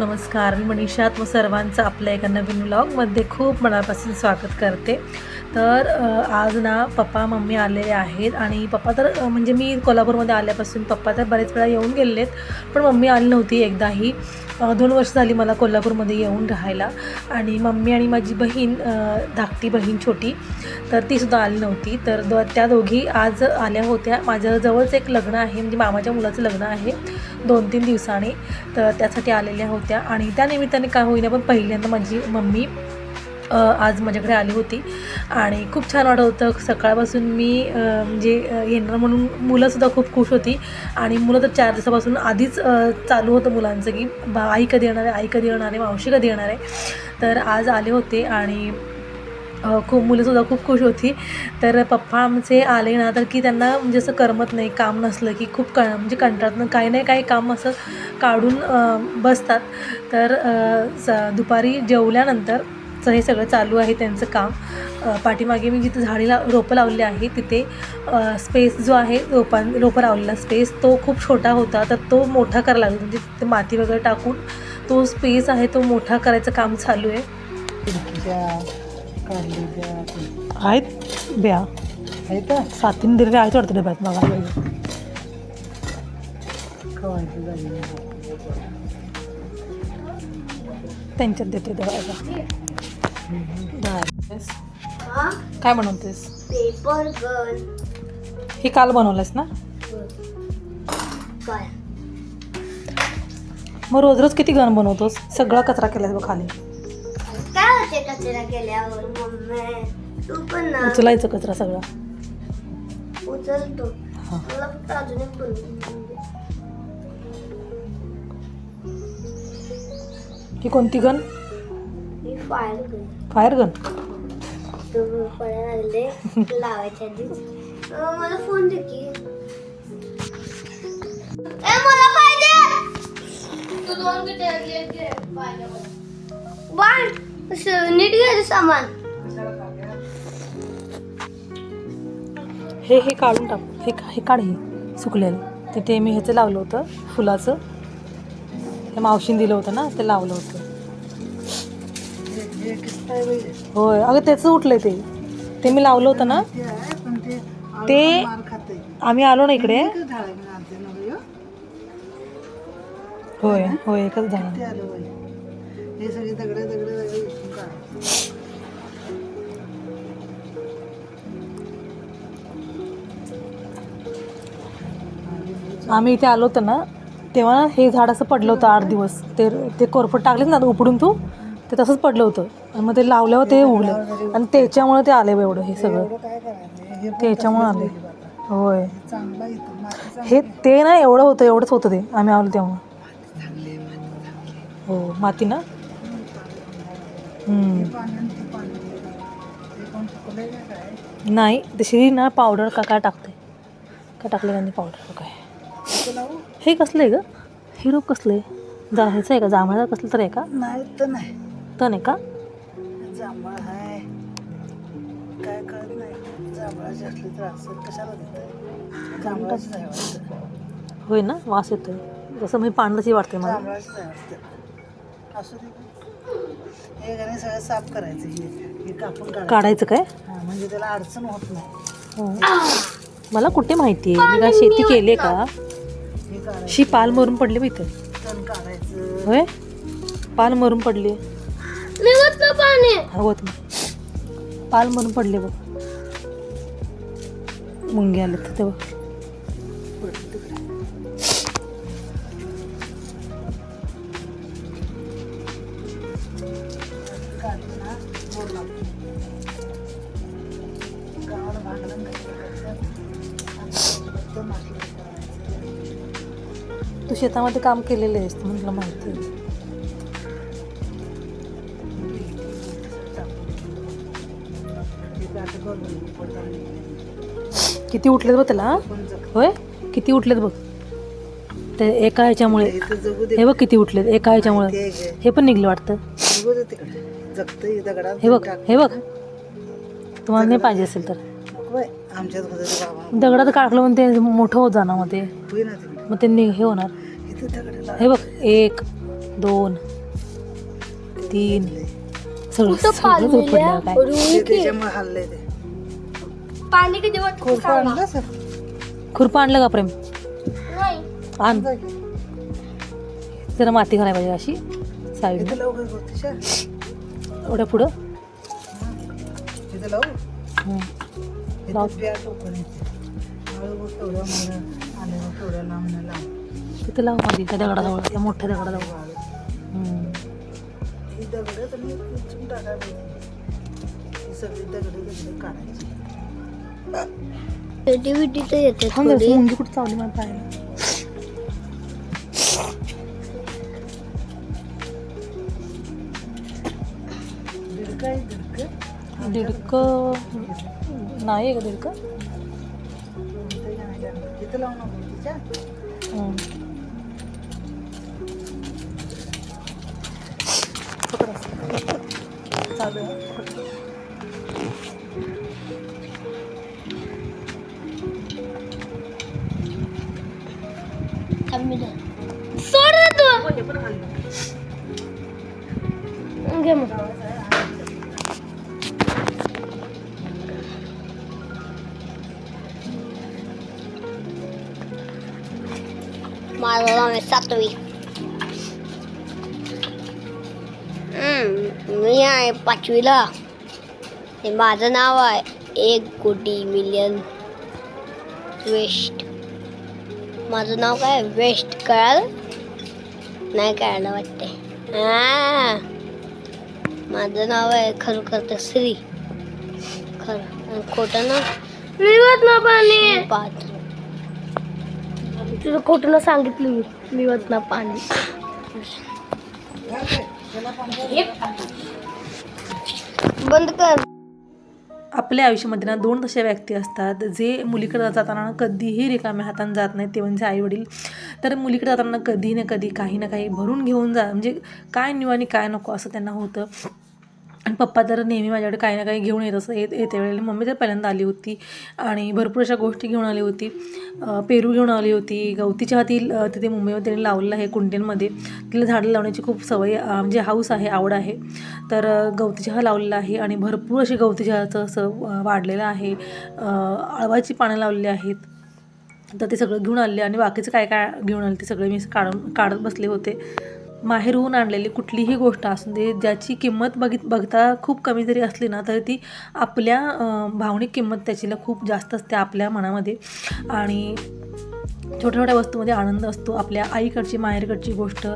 नमस्कार. मी मनीषा मग सर्वांचं आपल्या एका नवीन व्लॉगमध्ये खूप मनापासून स्वागत करते. तर आज ना पप्पा मम्मी आलेले आहेत आणि पप्पा तर म्हणजे मी कोल्हापूरमध्ये आल्यापासून पप्पा तर बरेच वेळा येऊन गेलेत पण मम्मी आली नव्हती एकदाही. दोन वर्ष झाली मला कोल्हापूरमध्ये येऊन राहायला आणि मम्मी आणि माझी बहीण धाकटी बहीण छोटी तर तीसुद्धा आली नव्हती. तर दो त्या दोघी आज आल्या होत्या. माझ्याजवळच एक लग्न आहे म्हणजे मामाच्या मुलाचं लग्न आहे. दोन तीन दिवसांनी तर त्यासाठी आलेल्या होत्या. आणि त्या निमित्ताने काय होईना पण पहिल्यांदा माझी मम्मी आज माझ्याकडे आली होती. आणि खूप छान वाटत होतं. सकाळपासून मी म्हणजे येणार म्हणून मुलंसुद्धा खूप खुश होती. आणि मुलं तर चार दिवसापासून आधीच चालू होतं मुलांचं की बा आई कधी येणार आहे? आई कधी येणार आहे? मावशी कधी येणार आहे? तर आज आले होते आणि खूप मुलंसुद्धा खूप खुश होती. तर पप्पा आमचे आले ना तर की त्यांना म्हणजे असं करमत नाही काम नसलं की खूप क म्हणजे कंटाळत काही नाही काही काम असं काढून बसतात. तर स दुपारी जेवल्यानंतर हे सगळं चालू आहे त्यांचं काम. पाठीमागे मी जिथे झाडे ला रोपं लावली आहे तिथे स्पेस जो आहे रोपां रोपं लावलेला स्पेस तो खूप छोटा होता. तर तो मोठा करायला लागला. म्हणजे तिथे माती वगैरे टाकून तो स्पेस आहे तो मोठा करायचं काम चालू आहे. खिडकीच्या काढलेल्या ते आहेत ब्या आहेत सातीन दिलेले आहेत वाटतं डब्यात बघा. खवायची झाली. त्यांच्यात देते दहा काय बनवतेस? Paper gun. हे काल बनवलंस ना? काय? मग रोज रोज किती गण बनवतोस? सगळा कचरा केलास बघ खाली. होते कचरा केल्यावर मम्मी तू पण ना. उचलायचं कचरा सगळा. उचलतो. हा. मला फक्त अजून एक. ही कोणती गण? मी फायर गन फायर गन तो पडायला लागले. लावायच्या अं, मला फोन दे की. ए मला पाहिजे तू दोन बाण. असं नीट घ्यायचं सामान. हे हे काढून टाक. हे हे काढ हे. सुकलेलं. ते ते मी ह्याचं लावलं होतं फुलाचं. हे मावशीने दिलं होतं ना ते लावलं होतं. हे होय अगं त्याचं उठलंय ते. ते मी लावलं होतं ना. ते आहे पण ते ते- आळूचं मार खाते आम्ही आलो ना इकडे हं? होय होय एकच झालं आम्ही इथे आलो होतो ना तेव्हा हे झाड असं पडलं होतं आठ दिवस. ते ते कोरफड टाकलेत ना उपडून तू ते तसंच पडलं होतं. आणि मग ते लावल्यावर ते उगलं आणि त्याच्यामुळे ते आले एवढं हे सगळं. त्याच्यामुळे आले. होय. हे चांगलं हे ते ना एवढं होतं एवढंच होतं ते. आम्ही आलो तेव्हा. हो माती ना? नाही तशी ना पावडर का काय टाकते का टाकले त्यांनी पावडर काय हे कसलं आहे ग? हे रोप कसलं आहे? जा ह्याचं आहे का? जांभळाचं कसलं तर आहे का? नाही तर नाही. तण आहे का? जांभळ आहे. काय कळत नाही. जांभळाची असली तर असं कशाला देत जांभळाचीच आहे वाटतं. होय ना? वास येतोय. जसं मी पांढरची वाटते मला. जांभळाचीच आहे वाटतं. असू दे. हे गाणे सगळं साफ करायचं. हे कापून काढायचं. काय? म्हणजे त्याला अडचण होत नाही. हो. मला कुठे माहिती आहे मी काय शेती केली आहे का? शी पाल मरून पडली बा इथे. होय? पाल मरून पडली. होतं पाल मरून पडले बघ. मुंगे आले तिथे बघ. तू शेतामध्ये काम केलेलं आहेस म्हटलं माहिती आहे. किती उठलेत बघ त्याला होय? किती उठलेत बघ. ते एका ह्याच्यामुळे हे बघ किती उठलेत एका ह्याच्यामुळे. हे पण निघलं वाटतं. हे बघ हे बघ. तुम्हाला नाही पाहिजे असेल तर. दगडात काढलं म्हणून ते मोठं होत जाणार मग ते. मग ते नि- हे होणार. हे बघ एक दोन तीन. सगळं कुठं सगळं उपडलं काय? ते त्याच्यामुळे हल्ले ते. पाणी किती वाटतं खूप सांगा. आणलं सर? खुरपं आणलं का प्रेम? नाही. आण. जरा माती घालायला पाहिजे अशी साईड इथे लावू एवढ्या पुढं? इथे लावू? हं. इथे लाव. टोकन येते. हळू लांब लांब तिथं लावमध्ये त्या दगडाजवळ त्या मोठ्या दगडाजवळ मुंगी कुठं चावली मला पाहायला दीडकं आहे दीडकं दीडक नाही का दीडक इथं लावू नको तिच्या हं. चालू आहे. सोड ना तू घे मग माझं नाव आहे सातवी मी आहे पाचवीला. हे माझं नाव आहे एक कोटी मिलियन वेस्ट. माझं नाव काय? वेस्ट कळाल? नाही कळालं वाटते हा माझं नाव आहे खरोखर तर श्री. खरं. आणि खोटं ना लिवत ना पाणी. पाच तुझं खोटं ना सांगितलं मी. लिवत ना पाणी. बंद कर. आपल्या आयुष्यामध्ये ना दोन तशा व्यक्ती असतात जे मुलीकडे जाताना कधीही रिकाम्या हाताने जात नाहीत ते म्हणजे आईवडील. तर मुलीकडे जाताना कधी ना कधी काही ना काही भरून घेऊन जा म्हणजे काय निवानी आणि काय नको असं त्यांना होतं. आणि पप्पा तर नेहमी माझ्याकडे काही ना काही घेऊन येत असं येत येत्या वेळेला. मम्मी तर पहिल्यांदा आली होती. आणि भरपूर अशा गोष्टी घेऊन आली होती. पेरू घेऊन आली होती. गवतीच्या हाती ती तिथे मुंबईमध्ये त्यांनी लावलेलं आहे कुंड्यांमध्ये तिला झाडं लावण्याची खूप सवय म्हणजे हाऊस आहे आवड आहे. तर गवती चहा लावलेला आहे आणि भरपूर अशी गवती चहाचं असं वाढलेलं आहे. आळवाची पानं लावलेली आहेत. तर ते सगळं घेऊन आले आणि बाकीचं काय काय घेऊन आले ते सगळे मी काढून काढत बसले होते. माहेरहून आणलेली कुठलीही गोष्ट असू दे ज्याची किंमत बघित बघता खूप कमी जरी असली ना तरी ती आपल्या भावनिक किंमत त्याचीला खूप जास्त असते आपल्या मनामध्ये. आणि छोट्या छोट्या वस्तूमध्ये आनंद असतो. आपल्या आईकडची माहेरकडची गोष्ट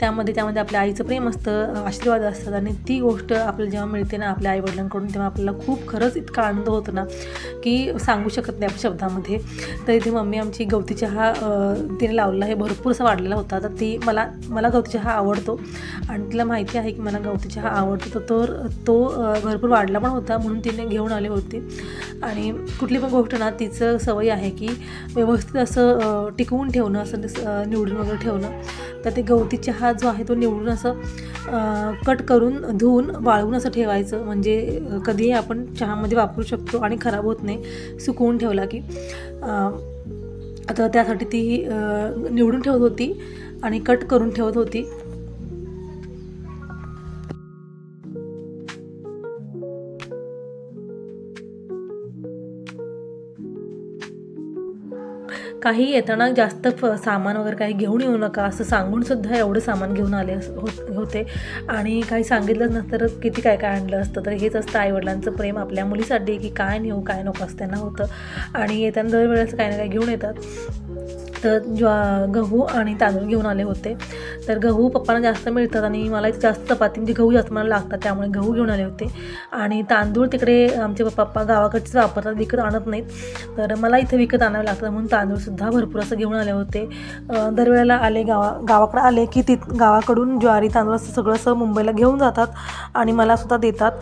त्यामध्ये त्यामध्ये आपल्या आईचं प्रेम असतं आशीर्वाद असतात आणि ती गोष्ट आपल्याला जेव्हा मिळते ना आपल्या आईवडिलांकडून तेव्हा आपल्याला खूप खरंच इतका आनंद होतो ना की सांगू शकत नाही आपल्या शब्दामध्ये. तर इथे मम्मी आमची गवती चहा तिने लावलेला हे भरपूर असा वाढलेला होता. तर ती मला मला गवती चहा आवडतो. आणि तिला माहिती आहे की मला गवती चहा आवडतो. तर तो भरपूर वाढला पण होता म्हणून तिने घेऊन आली होती. आणि कुठली पण गोष्ट ना तिचं सवय आहे की व्यवस्थित असं टिकवून ठेवणं असं निवडून वगैरे ठेवणं. तर ते गवती चहा जो आहे तो निवडून असं कट करून धुवून वाळवून असं ठेवायचं. म्हणजे कधीही आपण चहामध्ये वापरू शकतो आणि खराब होत नाही सुकवून ठेवला की. आता त्यासाठी ती निवडून ठेवत होती आणि कट करून ठेवत होती. काही येताना जास्त फ सामान वगैरे काही घेऊन येऊ नका असं सांगून सुद्धा एवढं सामान घेऊन आले अस- हो, होते. आणि काही सांगितलंच नसतं तर किती काय काय आणलं असतं तर हेच असतं आईवडिलांचं प्रेम आपल्या मुलीसाठी की काय नेऊ काय नको असं त्यांना होतं. आणि येताना दरवेळेस काही ना काही घेऊन येतात. तर ज्वा गहू आणि तांदूळ घेऊन आले होते. तर गहू पप्पांना जास्त मिळतात आणि मला इथे जास्त चपाती म्हणजे गहू जास्त मला लागतात त्यामुळे गहू घेऊन आले होते. आणि तांदूळ तिकडे आमचे पप्पा गावाकडचेच वापरतात विकत आणत नाहीत. तर मला इथे विकत आणावे लागतात म्हणून तांदूळसुद्धा भरपूर असं घेऊन आले होते. दरवेळेला आले गावा गावाकडे आले की ति गावाकडून ज्वारी तांदूळ असं सगळं असं मुंबईला घेऊन जातात आणि मला सुद्धा देतात.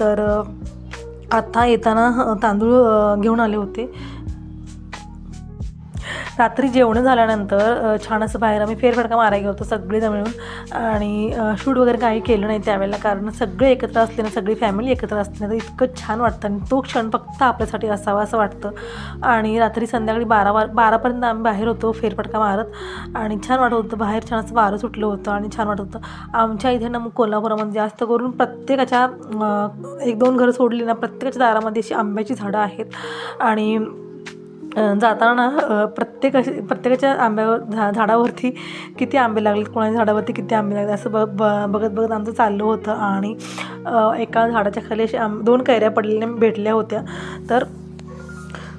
तर आत्ता येताना तांदूळ घेऊन आले होते. रात्री जेवणं झाल्यानंतर छान असं बाहेर आम्ही फेरफटका मारायला गेलो होतो सगळेजण मिळून. आणि शूट वगैरे काही केलं नाही त्यावेळेला कारण सगळे एकत्र असले ना सगळी फॅमिली एकत्र असली ना तर इतकं छान वाटतं. आणि तो क्षण फक्त आपल्यासाठी असावा असं वाटतं. आणि रात्री संध्याकाळी बारा वार बारापर्यंत आम्ही बाहेर होतो फेरफटका मारत. आणि छान वाटत होतं बाहेर छान असं वारं सुटलं होतं आणि छान वाटत होतं. आमच्या इथे ना मग कोल्हापुरामध्ये जास्त करून प्रत्येकाच्या एक दोन घरं सोडली ना प्रत्येकाच्या दारामध्ये अशी आंब्याची झाडं आहेत. आणि जाताना प्रत्येक अशी प्रत्येकाच्या आंब्यावर झा झाडावरती किती आंबे लागले कोणाच्या झाडावरती किती आंबे लागले असं बघ ब बघत बघत आमचं चाललं होतं. आणि एका झाडाच्या खाली अशी आंब दोन कैऱ्या पडलेल्या भेटल्या होत्या. तर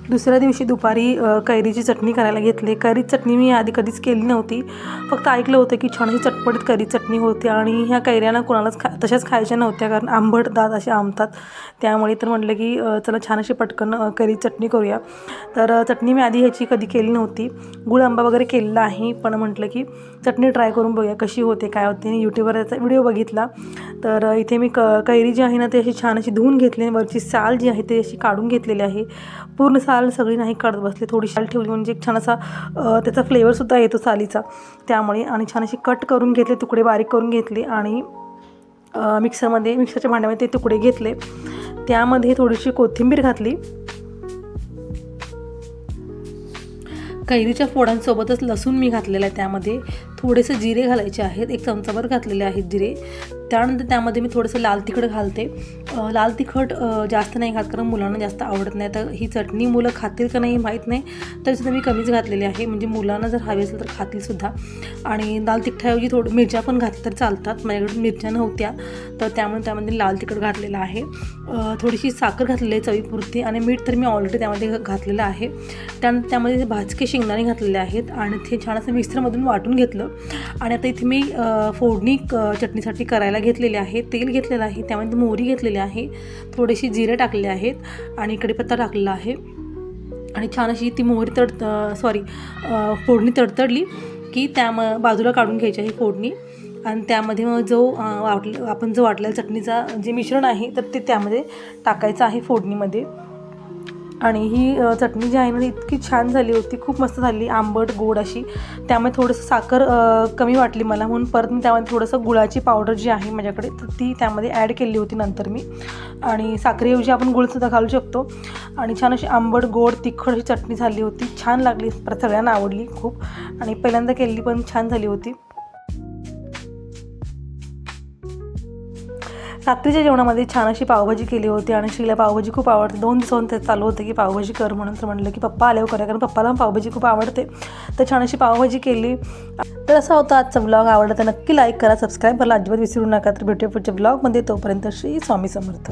दुसऱ्या दिवशी दुपारी कैरीची चटणी करायला घेतली. कैरी चटणी मी आधी कधीच केली नव्हती. फक्त ऐकलं होतं की छान ही चटपटीत कैरी चटणी होती आणि ह्या कैऱ्यांना कोणालाच खा तशाच खायच्या नव्हत्या कारण आंबट दात असे आंबतात त्यामुळे तर म्हटलं की चला छान अशी पटकन कैरी चटणी करूया. तर चटणी मी आधी ह्याची कधी केली नव्हती. गुळ आंबा वगैरे केलेला आहे पण म्हटलं की चटणी ट्राय करून बघूया कशी होते काय होते. आणि यूट्यूबवर याचा व्हिडिओ बघितला. तर इथे मी क कैरी जी आहे ना ती अशी छान अशी धुवून घेतली आणि वरची साल जी आहे ती अशी काढून घेतलेली आहे. पूर्ण साल सगळी नाही काढत बसले थोडी साल ठेवली म्हणजे एक छान असा त्याचा फ्लेवरसुद्धा येतो सालीचा. त्यामुळे आणि छान अशी कट करून घेतले तुकडे बारीक करून घेतले आणि मिक्सरमध्ये मिक्सरच्या भांड्यामध्ये ते तुकडे घेतले. त्यामध्ये थोडीशी कोथिंबीर घातली. कैरीच्या फोडांसोबतच लसूण मी घातलेला आहे त्यामध्ये. थोडेसे जिरे घालायचे आहेत. एक चमचाभर घातलेले आहेत जिरे. त्यानंतर त्यामध्ये मी थोडंसं लाल तिखट घालते. लाल तिखट जास्त नाही घात कारण मुलांना जास्त आवडत नाही. तर ही चटणी मुलं खातील का नाही माहीत नाही. तरीसुद्धा मी कमीच घातलेली आहे. म्हणजे मुलांना जर हवी असेल तर खातील सुद्धा. आणि लाल तिखटाऐवजी थोडं मिरच्या पण घातल्या तर चालतात. माझ्याकडे मिरच्या नव्हत्या. तर त्यामुळे त्यामध्ये लाल तिखट घातलेलं आहे. थोडीशी साखर घातलेली आहे चवीपुरती आणि मीठ तर मी ऑलरेडी त्यामध्ये घातलेलं आहे. त्यानंतर त्यामध्ये भाजके शेंगदाणे घातलेले आहेत आणि ते छान असं मिक्सरमधून वाटून घेतलं. आणि आता इथे मी फोडणी चटणीसाठी करायला घेतलेले आहे. तेल घेतलेलं आहे. त्यामध्ये मोहरी घेतलेली आहे. थोडेसे जिरे टाकले आहेत आणि कढीपत्ता टाकलेला आहे. आणि छान अशी ती मोहरी तड सॉरी फोडणी तडतडली की त्या म बाजूला काढून घ्यायची आहे फोडणी. आणि त्यामध्ये मग जो वाटलं आपण जो वाटलेला चटणीचा जे मिश्रण आहे तर ते त्यामध्ये टाकायचं आहे फोडणीमध्ये. आणि ही चटणी जी आहे ना इतकी छान झाली होती खूप मस्त झाली आंबट गोड अशी. त्यामुळे थोडंसं साखर कमी वाटली मला. म्हणून परत मी त्यामध्ये थोडंसं गुळाची पावडर जी आहे माझ्याकडे तर ती त्यामध्ये ॲड केली होती नंतर मी. आणि साखरेऐवजी आपण गुळसुद्धा घालू शकतो. आणि छान अशी आंबट गोड तिखट अशी चटणी झाली होती. छान लागली परत सगळ्यांना आवडली खूप. आणि पहिल्यांदा केलेली पण छान झाली होती. रात्रीच्या जेवणामध्ये छान अशी पावभाजी केली होती आणि श्रीला पावभाजी खूप आवडते. दोन दिवसांनी ते चालू होतं की पावभाजी कर म्हणून तर म्हणलं की पप्पा आल्यावर करा कारण पप्पाला पण पावभाजी खूप आवडते. तर छान अशी पावभाजी केली. तर असा होता आजचा ब्लॉग आवडला तर नक्की लाईक करा सबस्क्राईब करा अजिबात विसरू नका. तर भेटूया पुढच्या ब्लॉगमध्ये तोपर्यंत श्री स्वामी समर्थ.